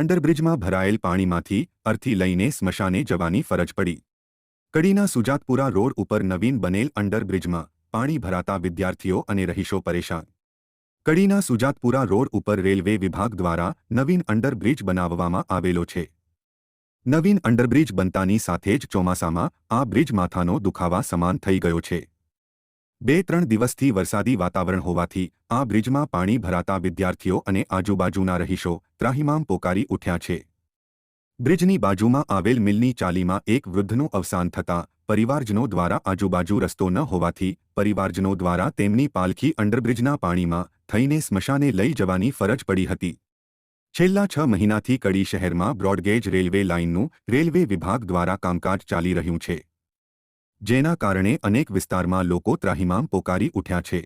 અંડરબ્રિજમાં ભરાયેલ પાણીમાંથી અર્થી લઈને સ્મશાને જવાની ફરજ પડી. કડીના સુજાતપુરા રોડ ઉપર નવીન બનેલ અંડરબ્રિજમાં પાણી ભરાતા વિદ્યાર્થીઓ અને રહીશો પરેશાન. કડીના સુજાતપુરા રોડ ઉપર રેલવે વિભાગ દ્વારા નવીન અંડરબ્રિજ બનાવવામાં આવેલો છે. નવીન અંડરબ્રિજ બનતાની સાથે જ ચોમાસામાં આ બ્રિજ માથાનો દુખાવા સમાન થઈ ગયો છે. બે ત્રણ દિવસથી વરસાદી વાતાવરણ હોવાથી આ બ્રિજમાં પાણી ભરાતા વિદ્યાર્થીઓ અને આજુબાજુના રહીશો ત્રાહિમામ પોકારી ઉઠ્યા છે. બ્રિજની બાજુમાં આવેલ મિલની ચાલીમાં એક વૃદ્ધનું અવસાન થતાં પરિવારજનો દ્વારા આજુબાજુ રસ્તો ન હોવાથી પરિવારજનો દ્વારા તેમની પાલખી અંડરબ્રિજના પાણીમાં થઈને સ્મશાને લઈ જવાની ફરજ પડી હતી. છેલ્લા છ મહિનાથી કડી શહેરમાં બ્રોડગેજ રેલવે લાઇનનું રેલવે વિભાગ દ્વારા કામકાજ ચાલી રહ્યું છે. જેના કારણે અનેક વિસ્તારમાં લોકો ત્રાહિમામ પોકારી ઉઠ્યા છે.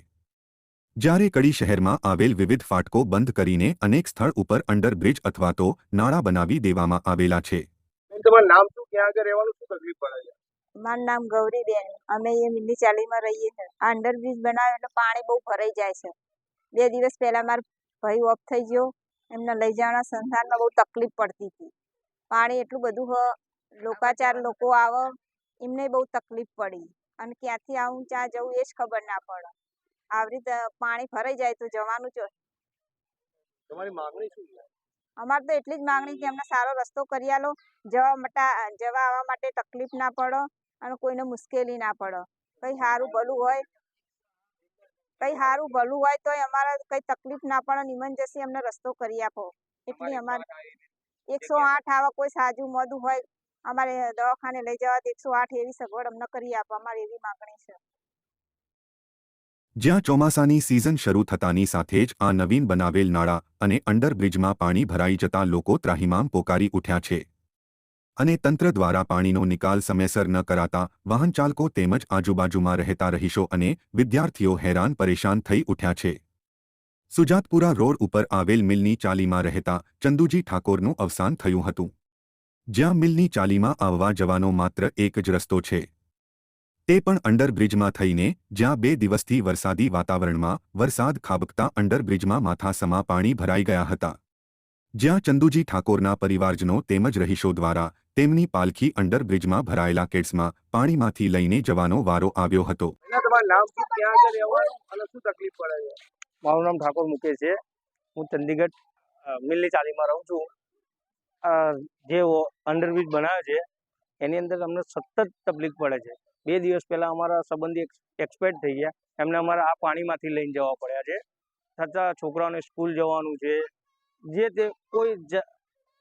જ્યારે કડી શહેરમાં આવેલ વિવિધ ફાટકો બંધ કરીને અનેક સ્થળ ઉપર અંડરબ્રિજ અથવા તો નાળા બનાવી દેવામાં આવેલા છે. તમારું નામ શું? ક્યાં આગળ રહેવાનું? શું તકલીફ પડે છે? મારું નામ ગૌરીબેન. અમે એ મિલ્લી ચાલીમાં રહીએ છીએ. આ અંડરબ્રિજ બનાવ્યો એટલે પાણી બહુ ભરાઈ જાય છે. બે દિવસ પહેલા મારો ભાઈ ઓફ થઈ ગયો. એમને લઈ જવાના સંસારમાં બહુ તકલીફ પડતી હતી. પાણી એટલું બધું હ લોકાચાર લોકો આવે. એમને બહુ તકલીફ પડી. અને ક્યાંથી આવું ચા જવું એ જ ખબર ના પડે. આવી રીતે પાણી ભરાઈ જાય તો જવાનું જ તમારી માંગણી શું છે? અમારે તો એટલી જ માંગણી કે અમને સારો રસ્તો કરી આલો. જવા માટે જવા આવવા માટે તકલીફ ના પડે અને કોઈને મુશ્કેલી ના પડે. કંઈ સારું ભલું હોય કંઈ સારું ભલું હોય તોય અમારે કંઈ તકલીફ ના પડે ઇમરજન્સી અમને રસ્તો કરી આપો. એટલી અમારે એકસો આઠ આવા કોઈ સાજુ મોદું હોય અમારે દવાખાને લઈ જવા એકસો આઠ એવી સગવડ અમને કરી આપો અમારી એવી માંગણી છે. જ્યાં ચોમાસાની સિઝન શરૂ થતાની સાથે જ આ નવીન બનાવેલ નાળા અને અંડરબ્રિજમાં પાણી ભરાઈ જતા લોકો ત્રાહિમામ પોકારી ઉઠ્યા છે. અને તંત્ર દ્વારા પાણીનો નિકાલ સમયસર ન કરાતા વાહનચાલકો તેમજ આજુબાજુમાં રહેતા રહીશો અને વિદ્યાર્થીઓ હેરાન પરેશાન થઈ ઉઠ્યા છે. સુજાતપુરા રોડ ઉપર આવેલ મિલની ચાલીમાં રહેતા ચંદુજી ઠાકોરનું અવસાન થયું હતું. જ્યાં મિલની ચાલીમાં આવવા જવાનો માત્ર એક જ રસ્તો છે. તે પણ અંડરબ્રિજમાં થઈને જ્યાં બે દિવસથી વરસાદી વાતાવરણમાં વરસાદ ખાબકતા અંડરબ્રિજમાં માથાસમા પાણી ભરાઈ ગયા હતા. જ્યાં ચંદુજી ઠાકોરના પરિવારજનો તેમજ રહીશો દ્વારા તેમની પાલખી અંડરબ્રિજમાં ભરાયેલા કેડ્સમાં પાણીમાંથી લઈને જવાનો વારો આવ્યો હતો. મારું નામ ઠાકોર મુકેશ છે. હું ચંદીગઢ મિલની ચાલીમાં રહું છું. જે અંડરબ્રિજ બનાવ્યો છે, એની અંદર અમને સતત તકલીફ પડે છે. બે દિવસ પહેલાં અમારા સંબંધી એક્સપર્ટ થઈ ગયા. એમને અમારે આ પાણીમાંથી લઈને જવા પડ્યા છે. છતાં છોકરાઓને સ્કૂલ જવાનું છે. જે તે કોઈ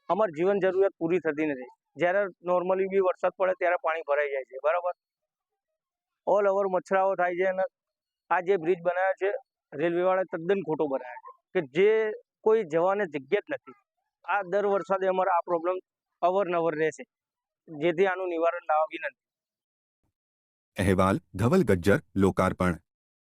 અમાર જીવન જરૂરિયાત પૂરી થતી નથી. જ્યારે નોર્મલી બી વરસાદ પડે ત્યારે પાણી ભરાઈ જાય છે. બરાબર? ઓલ ઓવર મચ્છરાઓ થાય છે અને આ જે બ્રિજ બનાવ્યો છે, રેલવેવાળાએ તદ્દન ખોટો બનાવ્યો છે. કે જે કોઈ જવાને જગ્યા જ નથી. આ દર વરસાદે અમારે આ પ્રોબ્લેમ અવરનવર રહેશે. જેથી આનું નિવારણ લાવવા વિનંતી. અહેવાલ, ધવલ ગજ્જર, લોકાર્પણ.